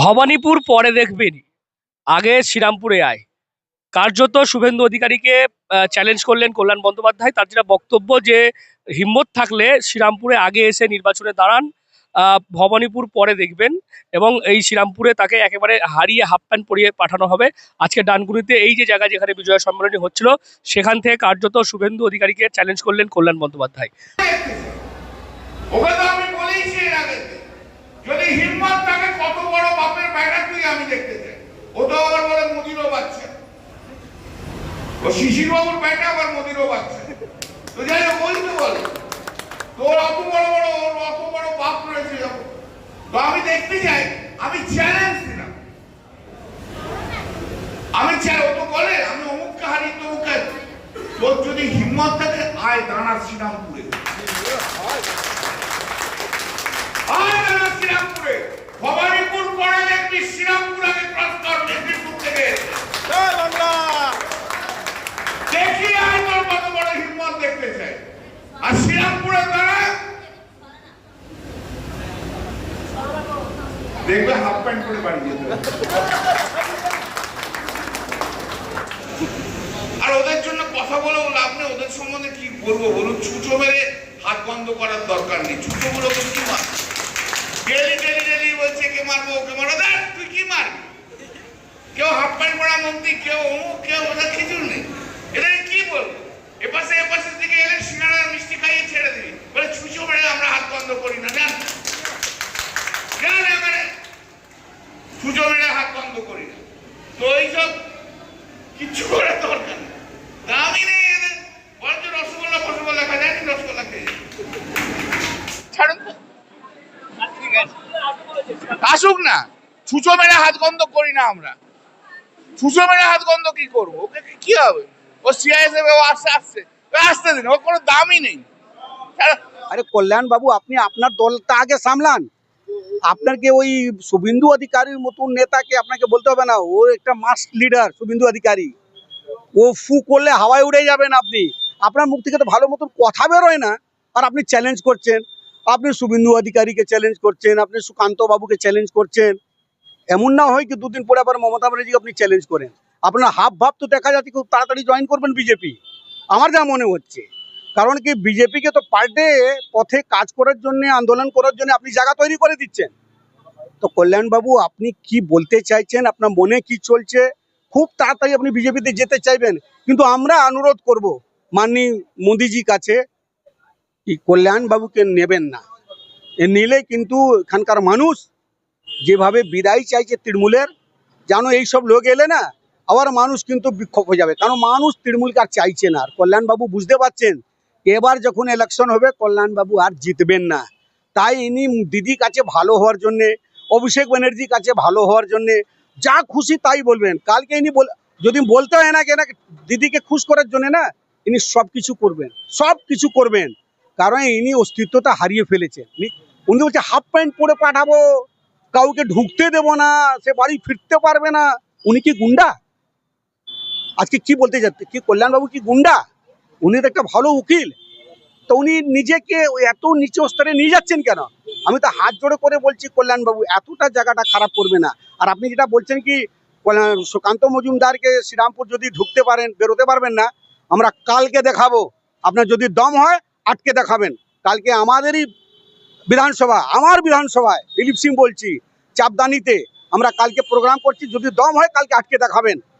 ভবানীপুর পরে দেখবেন আগে শ্রীরামপুরে আয়। কার্যত শুভেন্দু অধিকারীকে চ্যালেঞ্জ করলেন কল্যাণ বন্দ্যোপাধ্যায়। তার যেটা বক্তব্য যে, হিম্মত থাকলে শ্রীরামপুরে আগে এসে নির্বাচনে দাঁড়ান ভবানীপুর পরে দেখবেন এবং এই শ্রীরামপুরে তাকে একেবারে হারিয়ে হাফ প্যান্ট পরিয়ে পাঠানো হবে। আজকে ডানকুনিতে এই যে জায়গা যেখানে বিজয় সম্মেলনী হচ্ছিল, সেখান থেকে কার্যত শুভেন্দু অধিকারীকে চ্যালেঞ্জ করলেন কল্যাণ বন্দ্যোপাধ্যায়। বড় বাপের বেটা আমি দেখতে চাই। ও তো আবার বলে মোদিরও বাচ্চা। ও শিশির বাবুর বেটা আবার মোদিরও বাচ্চা। তো যাই হোক, ওই তো বলে। তোর অত বড় বড়, ওর অত বড় বাপ রয়েছে যখন। তো আমি দেখতে চাই, আমি চ্যালেঞ্জ দিলাম। আমি চাই ও তো বলে, আমি অমুককে হারি তমুককে তোর যদি হিম্মত থাকে, আয় দাঁড়া শ্রীরামপুরে। আয় দাঁড়া শ্রীরামপুরে। ভবানীপুর দেখবি শ্রীরামপুর ক্রস কর মেদিনীপুর থেকে। দেখি আয় তোর কত বড় হিম্মত দেখতে চাই। আর শ্রীরামপুরে দাঁড়া দেখবে হাফ প্যান্ট পরে বাড়ি যেতে আর ওদের জন্য কথা বলেও লাভ নেই ওদের সম্বন্ধে কি বলব বলুন? ছুঁচো মেরে হাত বন্ধ করার দরকার নেই। ছুঁচো গুলো কি মার ডেলি ডেলি ডেলি বলছে, কে মারবো ওকে মারবো? দেখ, তুই কি মারবি কেউ হাফ প্যান্ট পরা মন্ত্রী, কেউ অমুক কেউ ওদের কিছু নেই। এদের কি বলব? এপাশে এপাশের দিকে এলে সিঙ্গাড়ার মিষ্টি খাইয়ে ছেড়ে দিবি। বলে, ছুঁচো মেরে আমরা হাত বন্ধ করি না, জান। জান এবারে, ছুঁচো মেরে হাত বন্ধ করি না। তো এইসব কিচ্ছু করে দরকার নেই দামই নেই এদের বরঞ্চ রসগোল্লা ফসগোল্লা খাওয়া যায় না রসগোল্লা খেয়ে যায়। ছাড়ুন তো। আসুক না, ছুঁচো মেরে হাত গন্ধ করি না আমরা। ছুঁচো মেরে হাত গন্ধ কি করব? ওকে কি- কি হবে? ও সিআইএসএফ ও আসছে ও আসতে দিন, ওর কোনো দামই নেই। আরে কল্যাণ বাবু, আপনি আপনার দলটা আগে সামলান। আপনাকে ওই শুভেন্দু অধিকারীর মতন নেতাকে আপনাকে বলতে হবে না, ও একটা মাস লিডার শুভেন্দু অধিকারী। ও ফু করলে হাওয়ায় উড়ে যাবেন আপনি। আপনার মুখ থেকে তো ভালো মতন কথা বেরোয় না, আর আপনি চ্যালেঞ্জ করছেন। আপনি শুভেন্দু অধিকারীকে চ্যালেঞ্জ করছেন, আপনি সুকান্ত বাবুকে চ্যালেঞ্জ করছেন, এমন না হয় কি দুদিন পরে আবার মমতা ব্যানার্জিকে আপনি চ্যালেঞ্জ করেন। আপনার হাব ভাব তো দেখা যাচ্ছে, খুব তাড়াতাড়ি জয়েন করবেন বিজেপি আমার যা মনে হচ্ছে, কারণ কি বিজেপিকে তো পাল্টে পথে কাজ করার জন্য, আন্দোলন করার জন্য আপনি জায়গা তৈরি করে দিচ্ছেন। তো কল্যাণবাবু আপনি কি বলতে চাইছেন? আপনার মনে কি চলছে? খুব তাড়াতাড়ি আপনি বিজেপিতে যেতে চাইবেন, কিন্তু আমরা অনুরোধ করব, মাননীয় মোদিজি কাছে কি কল্যাণবাবুকে নেবেন না। এ নিলে কিন্তু এখানকার মানুষ যেভাবে বিদায় চাইছে তৃণমূলের জানো এইসব লোক এলে না, আবার মানুষ কিন্তু বিক্ষোভ হয়ে যাবে। কারণ মানুষ তৃণমূলকে আর চাইছে না। আর কল্যাণবাবু বুঝতে পারছেন, এবার যখন ইলেকশন হবে কল্যাণবাবু আর জিতবেন না। তাই ইনি দিদি কাছে ভালো হওয়ার জন্যে, অভিষেক ব্যানার্জির কাছে ভালো হওয়ার জন্যে যা খুশি তাই বলবেন। কালকে ইনি যদি বলতে হয় না কেন দিদিকে খুশ করার জন্য না, ইনি সব কিছু করবেন সব কিছু করবেন। কারণ ইনি অস্তিত্বটা হারিয়ে ফেলেছেন। উনি বলছে, হাফ প্যান্ট পরে পাঠাবো, কাউকে ঢুকতে দেবো না, সে বাড়ি ফিরতে পারবে না। উনি কি গুন্ডা? আজকে কি বলতে যাচ্ছে কি কল্যাণবাবু কি গুন্ডা? উনি তো একটা ভালো উকিল। তো উনি নিজেকে এত নিচু স্তরে নিয়ে যাচ্ছেন কেন? আমি তো হাত জোড়ে করে বলছি, কল্যাণবাবু, এতটা জায়গাটা খারাপ করবে না। আর আপনি যেটা বলছেন কি সুকান্ত মজুমদারকে শ্রীরামপুর যদি ঢুকতে পারেন, বেরোতে পারবেন না, আমরা কালকে দেখাবো। আপনার যদি দম হয় আটকে দেখাবেন। কালকে আমাদেরই বিধানসভা, আমার বিধানসভায় দিলীপ সিং বলছি, চাপদানিতে আমরা কালকে প্রোগ্রাম করছি, যদি দম হয় কালকে আটকে দেখাবেন।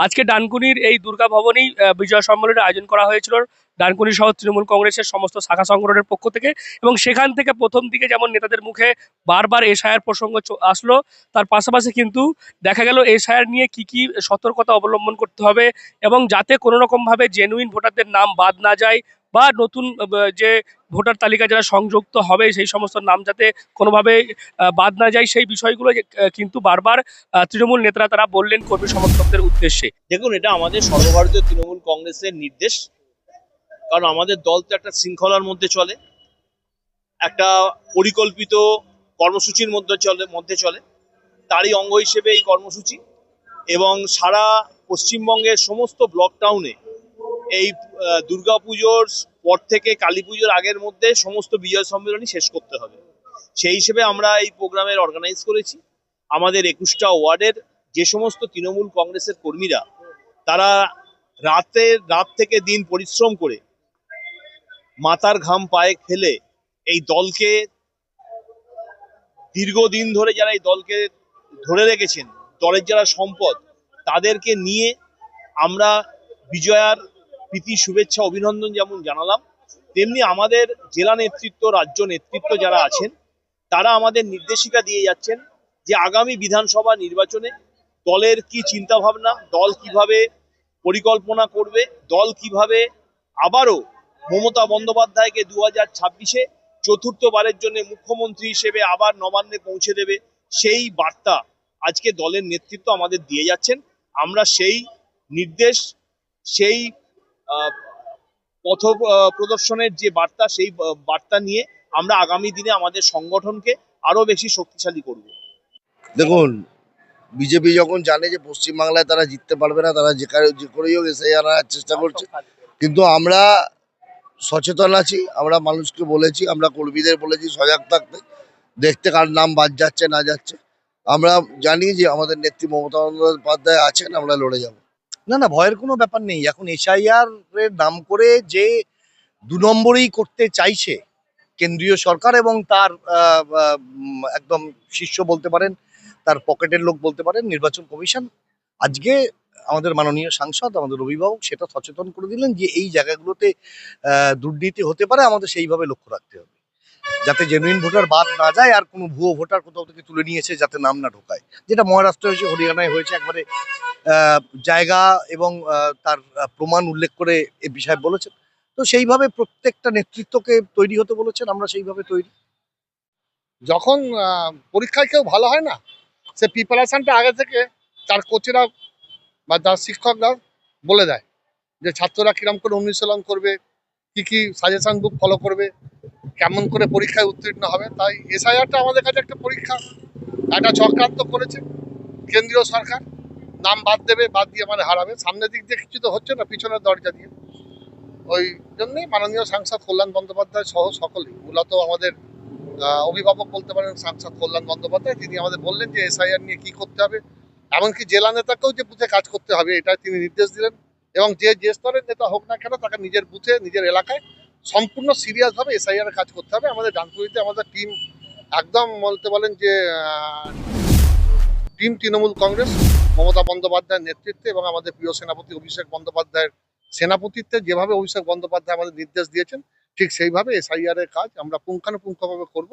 আজকে ডানকুনির এই দুর্গা ভবনেই বিজয় সম্মেলনের আয়োজন করা হয়েছিল ডানকুনি সহ তৃণমূল কংগ্রেসের সমস্ত শাখা সংগঠনের পক্ষ থেকে। এবং সেখান থেকে প্রথম দিকে যেমন নেতাদের মুখে বারবার এসআইআর প্রসঙ্গ আসলো, তার পাশাপাশি কিন্তু দেখা গেল এসআইআর নিয়ে কি কি সতর্কতা অবলম্বন করতে হবে এবং যাতে কোনো রকমভাবে জেনুইন ভোটারদের নাম বাদ না যায় বা নতুন যে ভোটার তালিকা যারা সংযুক্ত হবে, সেই সমস্ত নাম যাতে কোনোভাবে বাদ না যায়, সেই বিষয়গুলো কিন্তু বারবার তৃণমূল নেতারা তারা বললেন কর্মী সমর্থকদের উদ্দেশ্যে। দেখুন, এটা আমাদের সর্বভারতীয় তৃণমূল কংগ্রেসের নির্দেশ। কারণ আমাদের দল তো একটা শৃঙ্খলার মধ্যে চলে, একটা পরিকল্পিত কর্মসূচির মধ্যে চলে মধ্যে চলে। তারই অঙ্গ হিসেবে এই কর্মসূচি এবং সারা পশ্চিমবঙ্গের সমস্ত ব্লক টাউনে এই দুর্গাপুজোর পর থেকে কালী পুজোর আগের মধ্যে সমস্ত বিজয় সম্মেলনী শেষ করতে হবে। সেই হিসেবে আমরা এই প্রোগ্রামের অর্গানাইজ করেছি। আমাদের একুশটা ওয়ার্ডের যে সমস্ত তৃণমূল কংগ্রেসের কর্মীরা, তারা রাতের রাত থেকে দিন পরিশ্রম করে মাথার ঘাম পায়ে ফেলে এই দলকে দীর্ঘদিন ধরে যারা এই দলকে ধরে রেখেছেন, দলের যারা সম্পদ, তাদেরকে নিয়ে আমরা বিজয়ার প্রীতি, শুভেচ্ছা, অভিনন্দন যেমন জানালাম, তেমনি আমাদের জেলা নেতৃত্ব, রাজ্য নেতৃত্ব যারা আছেন, তারা আমাদের নির্দেশিকা দিয়ে যাচ্ছেন যে আগামী বিধানসভা নির্বাচনে দলের কি চিন্তা ভাবনা দল কীভাবে পরিকল্পনা করবে, দল কীভাবে আবারও মমতা বন্দ্যোপাধ্যায়কে দু হাজার ছাব্বিশে চতুর্থবারের জন্য মুখ্যমন্ত্রী হিসেবে আবার নবান্নে পৌঁছে দেবে, সেই বার্তা আজকে দলের নেতৃত্ব আমাদের দিয়ে যাচ্ছেন। আমরা সেই নির্দেশ, সেই পথ প্রদর্শনের যে বার্তা সেই বার্তা নিয়ে আমরা আগামী দিনে আমাদের সংগঠনকে আরও বেশি শক্তিশালী করব। দেখুন বিজেপি যখন জানে যে পশ্চিমবাংলায় তারা জিততে পারবে না তারা যেখানে যে করেই হোক এসে আনার চেষ্টা করছে। কিন্তু আমরা সচেতন আছি আমরা মানুষকে বলেছি আমরা কর্মীদের বলেছি সজাগ থাকতে দেখতে কার নাম বাদ যাচ্ছে না যাচ্ছে। আমরা জানি যে আমাদের নেত্রী মমতা বন্দ্যোপাধ্যায় আছেন আমরা লড়ে যাব। না না, ভয়ের কোনো ব্যাপার নেই। এখন এসআইআর এর নাম করে যে দু নম্বরেই করতে চাইছে কেন্দ্রীয় সরকার এবং তার একদম শীর্ষ বলতে পারেন, তার পকেটের লোক বলতে পারেন, নির্বাচন কমিশন, আজকে আমাদের মাননীয় সাংসদ, আমাদের অভিভাবক সেটা সচেতন করে দিলেন যে এই জায়গাগুলোতে দুর্নীতি হতে পারে, আমাদের সেইভাবে লক্ষ্য রাখতে হবে। যাতে জেনুইন ভোটার বাদ না যায় আর কোনো ভুয়ো ভোটার কোথাও থেকে তুলে নিয়েছে যাতে নাম না ঢোকায়। যেটা মহারাষ্ট্র হয়েছে, হরিয়ানায় হয়েছে, একবারে জায়গা এবং তার প্রমাণ উল্লেখ করে এ বিষয়ে বলেছেন। তো সেইভাবে প্রত্যেকটা নেতৃত্বকে তৈরি হতে বলেছেন, আমরা সেইভাবে তৈরি। যখন পরীক্ষায় কেউ ভালো হয় না, সে প্রিপারেশনটা আগে থেকে তার কোচেরা বা তার শিক্ষকরা বলে দেয় যে ছাত্ররা কিরম করে অনুশীলন করবে, কি কি সাজেশন বুক ফলো করবে। কেমন করে পরীক্ষায় উত্তীর্ণ হবে, তাই এসআইআরটা আমাদের কাছে একটা পরীক্ষা, একটা চক্রান্ত করেছে কেন্দ্রীয় সরকার। নাম বাদ দেবে, বাদ দিয়ে মানে হারাবে। সামনের দিক দিয়ে কিছু তো হচ্ছে না, পিছনের দরজা দিয়ে। ওই জন্যই মাননীয় সাংসদ কল্যাণ বন্দ্যোপাধ্যায় সহ সকলেই, মূলত আমাদের অভিভাবক বলতে পারেন সাংসদ কল্যাণ বন্দ্যোপাধ্যায় তিনি আমাদের বললেন যে এসআইআর নিয়ে কি করতে হবে, এমনকি জেলা নেতাকেও যে বুথে কাজ করতে হবে এটা তিনি নির্দেশ দিলেন। এবং যে যে স্তরের নেতা হোক না কেন, তাকে নিজের বুথে, নিজের এলাকায় সম্পূর্ণ সিরিয়াস ভাবে এসআইআর কাজ করতে হবে। আমাদের ডানকুড়িতে আমাদের টিম একদম বলতে বলেন যে টিম তৃণমূল কংগ্রেস, মমতা বন্দ্যোপাধ্যায়ের নেতৃত্বে এবং আমাদের প্রিয় সেনাপতি অভিষেক বন্দ্যোপাধ্যায়ের সেনাপতিত্বে যেভাবে অভিষেক বন্দ্যোপাধ্যায় আমাদের নির্দেশ দিয়েছেন, ঠিক সেইভাবে এসআইআর এর কাজ আমরা পুঙ্খানুপুঙ্খভাবে করব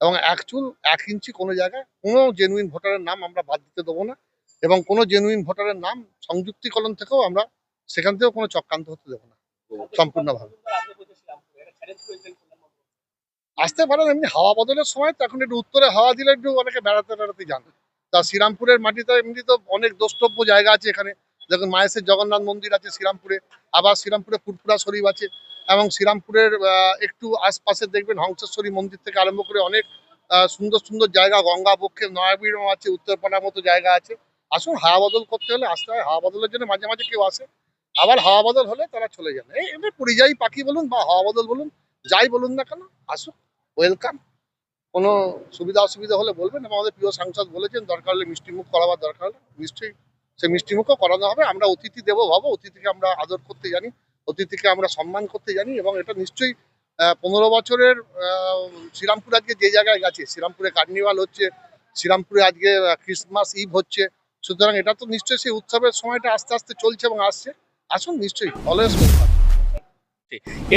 এবং এক চুল এক ইঞ্চি কোনো জায়গায় কোনো জেনুইন ভোটারের নাম আমরা বাদ দিতে দেবো না এবং কোনো জেনুইন ভোটারের নাম সংযুক্তিকরণ থেকেও আমরা সেখান থেকেও কোনো চক্রান্ত হতে দেবো না, সম্পূর্ণভাবে। আসতে পারেন, এমনি হাওয়া বদলের সময় তো এখন একটু উত্তরে হাওয়া দিলে একটু অনেকে বেড়াতে বেড়াতে যান। তা শ্রীরামপুরের মাটিতে এমনি তো অনেক দ্রষ্টব্য জায়গা আছে এখানে। দেখুন মায়েসের জগন্নাথ মন্দির আছে শ্রীরামপুরে, আবার শ্রীরামপুরে ফুরফুরা শরীফ আছে এবং শ্রীরামপুরের একটু আশপাশে দেখবেন হংসেশ্বরী মন্দির থেকে আরম্ভ করে অনেক সুন্দর সুন্দর জায়গা, গঙ্গা বক্ষে নয়াবিড়ও আছে, উত্তরপাড়ার মতো জায়গা আছে। আসুন, হাওয়া বদল করতে হলে আসতে হয়। হাওয়া বদলের জন্য মাঝে মাঝে কেউ আসে। আবার হাওয়া বদল হলে তারা চলে যান। এই এমনি পরিযায়ী পাখি বলুন বা হাওয়া বদল বলুন, যাই বলুন না কেন আসুক ওয়েলকাম কোনো সুবিধা অসুবিধা হলে বলবেন, এবং আমাদের প্রিয় সাংসদ বলেছেন, দরকার হলে মিষ্টিমুখ করাবার দরকার হলে নিশ্চয়ই সে মিষ্টিমুখও করানো হবে। আমরা অতিথি দেবো, ভাবো, অতিথিকে আমরা আদর করতে জানি, অতিথিকে আমরা সম্মান করতে জানি, এবং এটা নিশ্চয়ই পনেরো বছরের শ্রীরামপুর আজকে যে জায়গায় গেছে, শ্রীরামপুরে কার্নিভাল হচ্ছে, শ্রীরামপুরে আজকে ক্রিসমাস ইভ হচ্ছে, সুতরাং এটা তো নিশ্চয়ই সেই উৎসবের সময়টা আস্তে আস্তে চলছে এবং আসছে। আসুন নিশ্চয়ই অলওয়েজ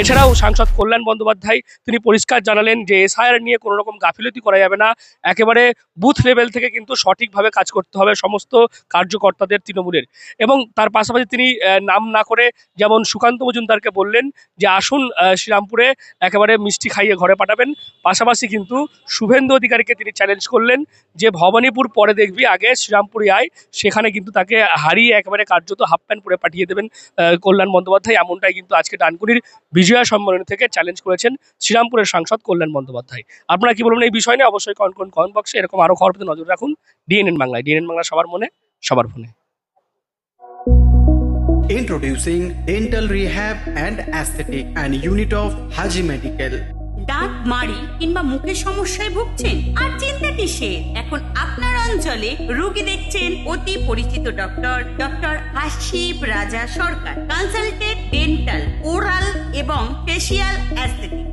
এছাড়াও সাংসদ কল্যাণ বন্দ্যোপাধ্যায়, তিনি পরিষ্কার জানালেন যে এসআইআর নিয়ে কোনো রকম গাফিলতি করা যাবে না। একেবারে বুথ লেভেল থেকে কিন্তু সঠিকভাবে কাজ করতে হবে সমস্ত কার্যকর্তাদের তৃণমূলের। এবং তার পাশাপাশি তিনি নাম না করে যেমন সুকান্ত মজুমদারকে বললেন যে, আসুন শ্রীরামপুরে একেবারে মিষ্টি খাইয়ে ঘরে পাঠাবেন। পাশাপাশি কিন্তু শুভেন্দু অধিকারীকে তিনি চ্যালেঞ্জ করলেন যে, ভবানীপুর পরে দেখবি, আগে শ্রীরামপুরে আয়। সেখানে কিন্তু তাকে হারিয়ে একেবারে কার্যত হাফ প্যান্ট পরে পাঠিয়ে দেবেন কল্যাণ বন্দ্যোপাধ্যায়। এমনটাই কিন্তু আজকে ডানকুনির বিজয়া সম্মেলন থেকে চ্যালেঞ্জ করেছেন শ্রীরামপুরের সাংসদ কল্যাণ বন্দ্যোপাধ্যায়। আপনারা কি বলবেন এই বিষয় নিয়ে? অবশ্যই কন করুন কমেন্ট বক্সে এরকম আরও খবর নজর রাখুন ডিএনএন বাংলায়। ডিএনএন বাংলা সবার মনে, সবার ফোনে। Introducing Dental Rehab and Aesthetic and Unit of Haji Medical. দাঁত, মাড়ি কিংবা মুখের সমস্যায় ভুগছেন আর চিন্তা কিসের? এখন আপনার অঞ্চলে রোগী দেখছেন অতি পরিচিত doctor doctor Ashib Raja Sarkar consulted dental oral এবং ফেসিয়াল অ্যাস্থেটিক